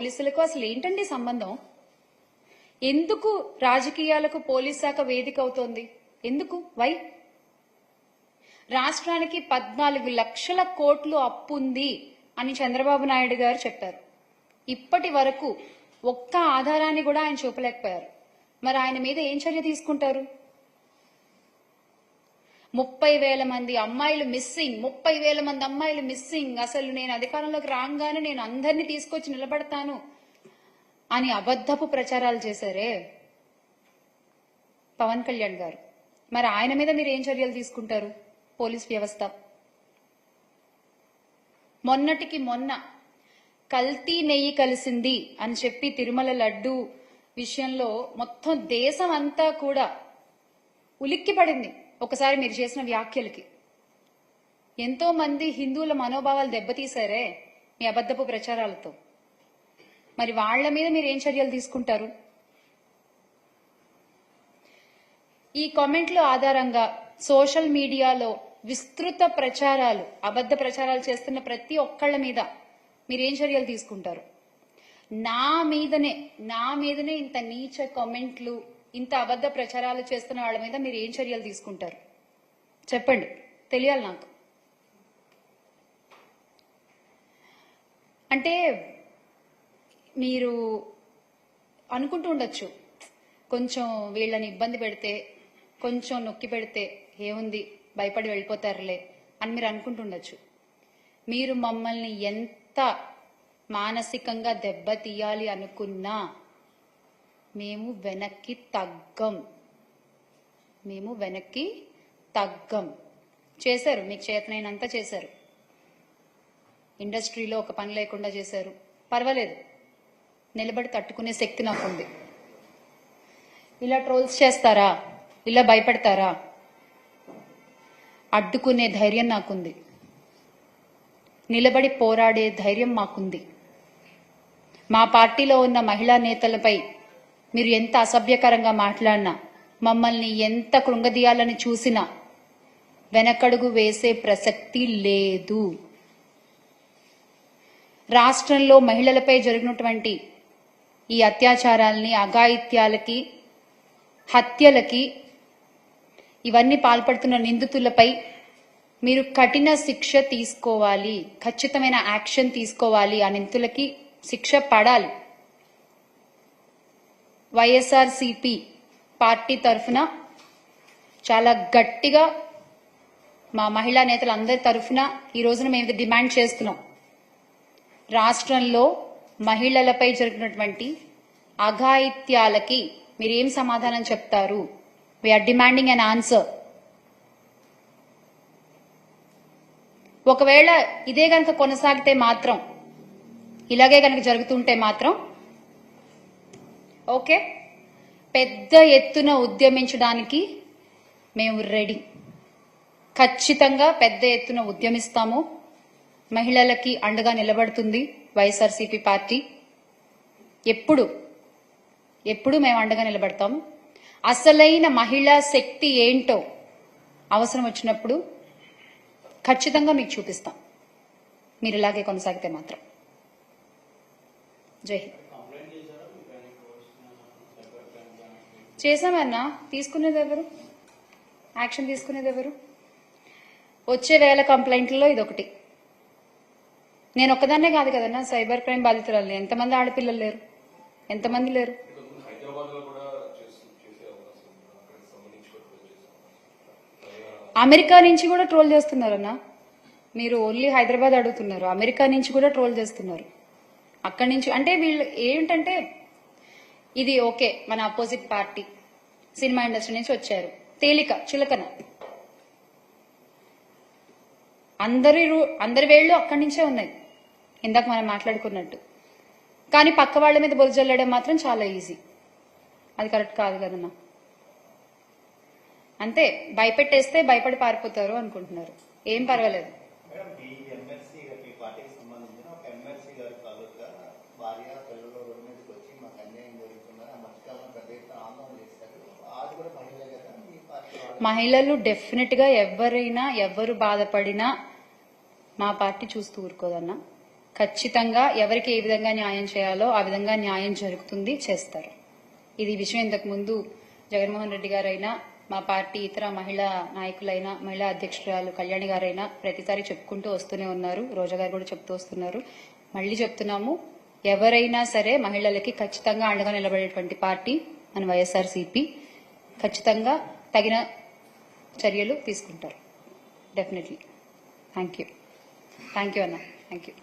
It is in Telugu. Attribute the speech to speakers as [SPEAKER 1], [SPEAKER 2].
[SPEAKER 1] పోలీసులకు అసలు ఏంటండి సంబంధం? ఎందుకు రాజకీయాలకు పోలీస్ శాఖ వేదిక అవుతోంది? ఎందుకు? వై రాష్ట్రానికి పద్నాలుగు లక్షల కోట్లు అప్పు ఉంది అని చంద్రబాబు నాయుడు గారు చెప్పారు. ఇప్పటి వరకు ఒక్క ఆధారాన్ని కూడా ఆయన చూపలేకపోయారు. మరి ఆయన మీద ఏం చర్య తీసుకుంటారు? ముప్పై వేల మంది అమ్మాయిలు మిస్సింగ్ ముప్పై వేల మంది అమ్మాయిలు మిస్సింగ్ అసలు నేను అధికారంలోకి రాగానే నేను అందరినీ తీసుకొచ్చి నిలబడతాను అని అబద్ధపు ప్రచారాలు చేశారే పవన్ కళ్యాణ్ గారు. మరి ఆయన మీద మీరు ఏం చర్యలు తీసుకుంటారు? పోలీస్ వ్యవస్థ. మొన్నటికి మొన్న కల్తీ నెయ్యి కలిసింది అని చెప్పి తిరుమల లడ్డు విషయంలో మొత్తం దేశం అంతా కూడా ఉలిక్కి పడింది ఒకసారి మీరు చేసిన వ్యాఖ్యలకి. ఎంతో మంది హిందువుల మనోభావాలు దెబ్బతీశారే మీ అబద్ధపు ప్రచారాలతో. మరి వాళ్ళ మీద మీరు ఏం చర్యలు తీసుకుంటారు? ఈ కామెంట్ల ఆధారంగా సోషల్ మీడియాలో విస్తృత ప్రచారాలు అబద్ధ ప్రచారాలు చేస్తున్న ప్రతి ఒక్కళ్ళ మీద మీరేం చర్యలు తీసుకుంటారు? నా మీదనే నా మీదనే ఇంత నీచ కామెంట్లు ఇంత అబద్ధ ప్రచారాలు చేస్తున్న వాళ్ళ మీద మీరు ఏం చర్యలు తీసుకుంటారు? చెప్పండి. తెలియాలి నాకు. అంటే మీరు అనుకుంటూ ఉండొచ్చు. కొంచెం వీళ్ళని ఇబ్బంది పెడితే కొంచెం నొక్కి పెడితే ఏముంది? భయపడి వెళ్ళిపోతారులే అని మీరు అనుకుంటుండొచ్చు మీరు మమ్మల్ని ఎంత మానసికంగా దెబ్బతీయాలి అనుకున్నా మేము వెనక్కి తగ్గం. మేము వెనక్కి తగ్గం. చేశారు మీకు చేతనైనంత చేశారు. ఇండస్ట్రీలో ఒక పని లేకుండా చేశారు. పర్వాలేదు. నిలబడి తట్టుకునే శక్తి నాకుంది. ఇలా ట్రోల్స్ చేస్తారా? ఇలా భయపెడతారా? అడ్డుకునే ధైర్యం నాకుంది. నిలబడి పోరాడే ధైర్యం మాకుంది. మా పార్టీలో ఉన్న మహిళా నేతలపై మీరు ఎంత అసభ్యకరంగా మాట్లాడినా మమ్మల్ని ఎంత కృంగదీయాలని చూసినా వెనకడుగు వేసే ప్రసక్తి లేదు. రాష్ట్రంలో మహిళలపై జరిగినటువంటి ఈ అత్యాచారాల్ని అఘాయిత్యాలకి హత్యలకి ఇవన్నీ పాల్పడుతున్న నిందితులపై మీరు కఠిన శిక్ష తీసుకోవాలి ఖచ్చితమైన యాక్షన్ తీసుకోవాలి ఆ నిందితులకి శిక్ష పడాలి. వైఎస్ఆర్సిపి పార్టీ తరఫున చాలా గట్టిగా మా మహిళా నేతలందరి తరఫున ఈ రోజున మేము డిమాండ్ చేస్తున్నాం. రాష్ట్రంలో మహిళలపై జరిగినటువంటి అఘాయిత్యాలకి మీరేం సమాధానం చెప్తారు? వీఆర్ డిమాండింగ్ అన్ ఆన్సర్ ఒకవేళ ఇదే కనుక కొనసాగితే మాత్రం ఇలాగే కనుక జరుగుతుంటే మాత్రం ఓకే? పెద్ద ఎత్తున ఉద్యమించడానికి మేము రెడీ. ఖచ్చితంగా పెద్ద ఎత్తున ఉద్యమిస్తాము. మహిళలకి అండగా నిలబడుతుంది వైఎస్ఆర్సీపీ పార్టీ. ఎప్పుడు? ఎప్పుడు మేము అండగా నిలబడతాము? అసలైన మహిళా శక్తి ఏంటో అవసరం వచ్చినప్పుడు ఖచ్చితంగా మీకు చూపిస్తాం. మీరు ఇలాగే కొనసాగితే మాత్రం. జై హింద్. చేసామన్నా తీసుకునేది ఎవరు యాక్షన్ తీసుకునేది ఎవరు వచ్చే వేల కంప్లైంట్లలో ఇదొకటి. నేను ఒక్కదాన్నే కాదు కదన్నా సైబర్ క్రైమ్ బాధితురాలు ఎంతమంది ఆడపిల్లలు లేరు? ఎంతమంది లేరు? అమెరికా నుంచి కూడా ట్రోల్ చేస్తున్నారన్నా? మీరు ఓన్లీ హైదరాబాద్ అడుగుతున్నారు. అమెరికా నుంచి కూడా ట్రోల్ చేస్తున్నారు. అక్కడి నుంచి అంటే వీళ్ళు ఏంటంటే ఇది ఓకే మన అపోజిట్ పార్టీ సినిమా ఇండస్ట్రీ నుంచి వచ్చారు. తేలిక చులకన. అందరి రూ- అందరి వేళ్ళు అక్కడి నుంచే ఉన్నాయి. ఇందాక మనం మాట్లాడుకున్నట్టు. కానీ పక్క వాళ్ళ మీద బొరిజల్లడం మాత్రం చాలా ఈజీ అది కరెక్ట్ కాదు కదన్నా. అంతే భయపెట్టేస్తే భయపడి పారిపోతారు అనుకుంటున్నారు. ఏం పర్వాలేదు.
[SPEAKER 2] మేడం
[SPEAKER 1] మహిళలు డెఫినెట్గా ఎవరైనా ఎవరు బాధపడినా మా పార్టీ చూస్తూ ఊరుకోదన్నా. ఖచ్చితంగా ఎవరికి ఏ విధంగా న్యాయం చేయాలో ఆ విధంగా న్యాయం జరుగుతుంది చేస్తారు. ఇది విషయం ఇంతకు ముందు జగన్మోహన్ రెడ్డి గారైనా మా పార్టీ ఇతర మహిళా నాయకులైనా మహిళా అధ్యక్షురాలు కళ్యాణి గారైనా ప్రతిసారి చెప్పుకుంటూ వస్తూనే ఉన్నారు. రోజా గారు కూడా చెప్తూ వస్తున్నారు. మళ్ళీ చెప్తున్నాము ఎవరైనా సరే మహిళలకి ఖచ్చితంగా అండగా నిలబడేటువంటి పార్టీ మన వైఎస్ఆర్సీపీ ఖచ్చితంగా తగిన చర్యలు తీసుకుంటారు. Definitely thank you thank you అన్న. Thank you